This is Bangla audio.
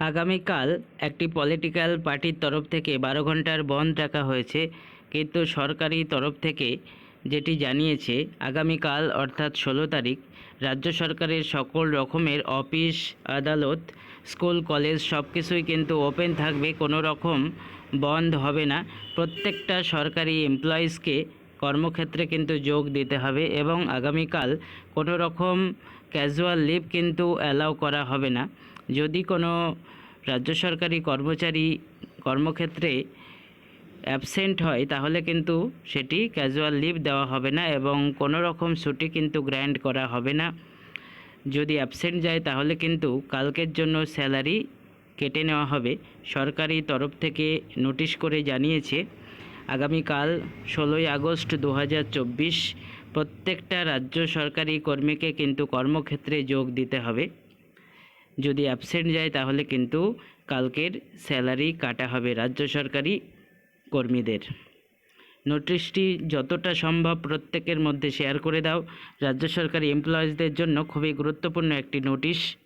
আগামীকাল একটি পলিটিক্যাল পার্টির তরফ থেকে বারো ঘণ্টার বন্ধ রাখা হয়েছে, কিন্তু সরকারি তরফ থেকে যেটি জানিয়েছে, আগামীকাল অর্থাৎ ষোলো তারিখ রাজ্য সরকারের সকল রকমের অফিস, আদালত, স্কুল, কলেজ সব কিছুই কিন্তু ওপেন থাকবে, কোনো রকম বন্ধ হবে না। প্রত্যেকটা সরকারি এমপ্লয়িজকে কর্মক্ষেত্রে কিন্তু যোগ দিতে হবে এবং আগামীকাল কোনো রকম ক্যাজুয়াল লিভ কিন্তু অ্যালাউ করা হবে না। যদি কোনো রাজ্য সরকারি কর্মচারী কর্মক্ষেত্রে অ্যাবসেন্ট হয়, তাহলে কিন্তু সেটি ক্যাজুয়াল লিভ দেওয়া হবে না এবং কোনো রকম ছুটি কিন্তু গ্র্যান্ড করা হবে না। যদি অ্যাবসেন্ট যায়, তাহলে কিন্তু কালকের জন্য স্যালারি কেটে নেওয়া হবে। সরকারি তরফ থেকে নোটিশ করে জানিয়েছে, আগামীকাল ষোলোই আগস্ট দু হাজার চব্বিশ প্রত্যেকটা রাজ্য সরকারি কর্মীকে কিন্তু কর্মক্ষেত্রে যোগ দিতে হবে। যদি অ্যাবসেন্ট যায়, তাহলে কিন্তু কালকের স্যালারি কাটা হবে রাজ্য সরকারি কর্মীদের। নোটিশটি যতটা সম্ভব প্রত্যেকের মধ্যে শেয়ার করে দাও। রাজ্য সরকারি এমপ্লয়িজদের জন্য খুবই গুরুত্বপূর্ণ একটি নোটিশ